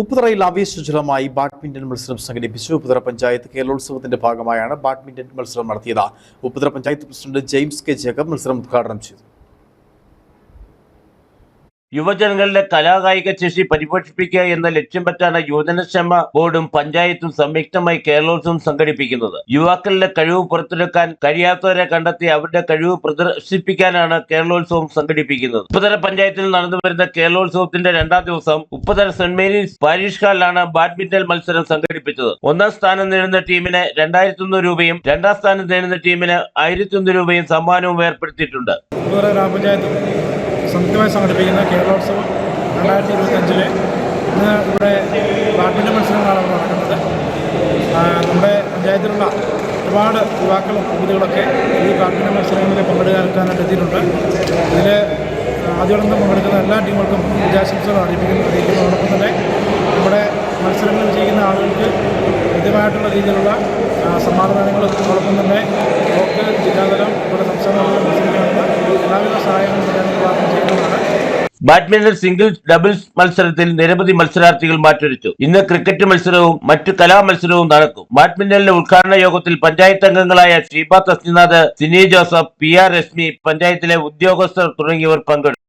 ഉപ്പുതറയിൽ ആവേശജലമായി badminton മത്സരം സംഘടിപ്പിച്ചു. ഉപ്പുതറ പഞ്ചായത്ത് കേരളോത്സവത്തിന്റെ ഭാഗമായാണ് ബാഡ്മിന്റൺ മത്സരം നടത്തിയത്. Upputhara panchayat president James K. Jacob മത്സരം ഉദ്ഘാടനം ചെയ്തു. യുവജനങ്ങളുടെ കലാകായിക ശേഷി പരിപോഷിപ്പിക്കുക എന്ന ലക്ഷ്യം പറ്റാണ് യുവജനക്ഷേമ ബോർഡും പഞ്ചായത്തും സംയുക്തമായി കേരളോത്സവം സംഘടിപ്പിക്കുന്നത്. യുവാക്കളുടെ കഴിവ് പുറത്തെടുക്കാൻ കഴിയാത്തവരെ കണ്ടെത്തി അവരുടെ കഴിവ് പ്രദർശിപ്പിക്കാനാണ് കേരളോത്സവം സംഘടിപ്പിക്കുന്നത്. ഉപ്പുതല പഞ്ചായത്തിൽ നടന്നു വരുന്ന കേരളോത്സവത്തിന്റെ രണ്ടാം ദിവസം ഉപ്പുതല സെന്റ് മേരീസ് പാരീഷ് ഹാളിലാണ് ബാഡ്മിന്റൺ മത്സരം സംഘടിപ്പിച്ചത്. ഒന്നാം സ്ഥാനം നേടുന്ന ടീമിന് രണ്ടായിരത്തി ഒന്ന് രൂപയും രണ്ടാം സ്ഥാനം നേടുന്ന ടീമിന് ആയിരത്തി ഒന്ന് രൂപയും സമ്മാനവും ഏർപ്പെടുത്തിയിട്ടുണ്ട്. സംയുക്തമായി സംഘടിപ്പിക്കുന്ന കേരളോത്സവം രണ്ടായിരത്തി ഇരുപത്തഞ്ചിലെ ഇന്ന് ഇവിടെ ബാഡ്മിന്റൺ മത്സരങ്ങളാണ് ഇവിടെ നടക്കുന്നത്. നമ്മുടെ പഞ്ചായത്തിലുള്ള ഒരുപാട് യുവാക്കളും യുവതികളൊക്കെ ഈ ബാഡ്മിന്റൺ മത്സരങ്ങളിൽ പങ്കെടുക്കാനായിട്ട് എത്തിയിട്ടുണ്ട്. ഇതിൽ ആദ്യം പങ്കെടുക്കുന്ന എല്ലാ ടീമുകൾക്കും വിജയാശംസകൾ അറിയിപ്പിക്കുന്നു അറിയിക്കുന്നതോടൊപ്പം തന്നെ നമ്മുടെ മത്സരങ്ങൾ ചെയ്യുന്ന ആളുകൾക്ക് കൃത്യമായിട്ടുള്ള രീതിയിലുള്ള സമ്മാനദാനങ്ങളും അതോടൊപ്പം തന്നെ ബ്ലോക്ക് ജില്ലാതലം ഇവിടെ സംസ്ഥാന ബാഡ്മിന്റൺ സിംഗിൾസ് ഡബിൾസ് മത്സരത്തിൽ നിരവധി മത്സരാർത്ഥികൾ മാറ്റുരച്ചു. ഇന്ന് ക്രിക്കറ്റ് മത്സരവും മറ്റു കലാമത്സരവും നടക്കും. ബാഡ്മിന്റണിലെ ഉദ്ഘാടന യോഗത്തിൽ പഞ്ചായത്ത് അംഗങ്ങളായ Sheeba Tasninath Sini Joseph P R Rashmi പഞ്ചായത്തിലെ ഉദ്യോഗസ്ഥർ തുടങ്ങിയവർ പങ്കെടുത്തു.